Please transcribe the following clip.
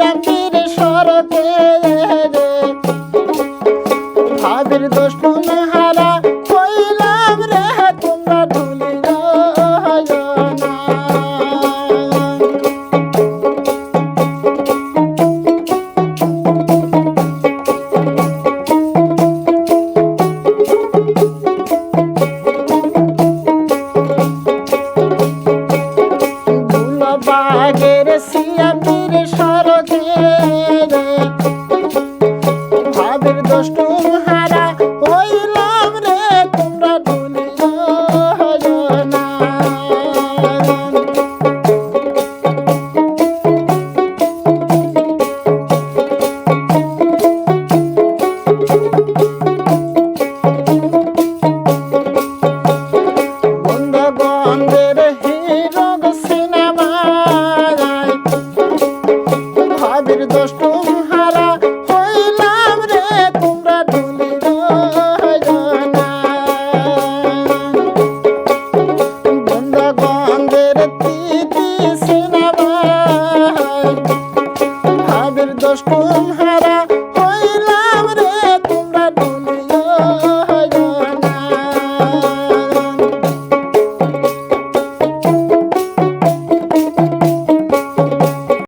জাতির শরতে ভাবের দুশ্মন হারা? আগের সিয়াতির সরদে ভাবের দোষ দোষ কোন হারা